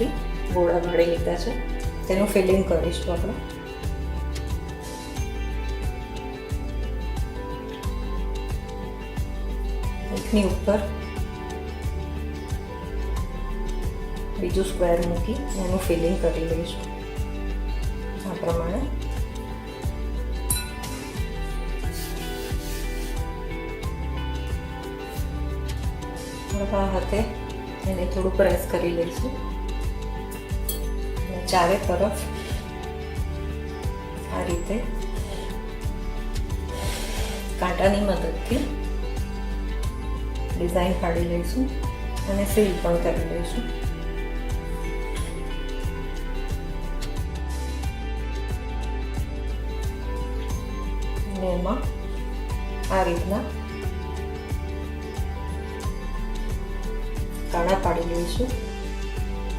મદદથી ગોળા વાળી લીધા છે. તેનું ફિલિંગ કરીશું આપણે. એકની ઉપર બીજું સ્ક્વેર મૂકી એનું ફિલિંગ કરી લઈશું. આ પ્રમાણે. હાથે એને થોડું પ્રેસ કરી લઈશું. ચારે તરફ આ રીતે કાંટાની મદદથી ડિઝાઇન પાડી લઈશું અને સીલ પણ કરી લઈશું. એમાં આ રીતના કાણા પાડી લઈશું.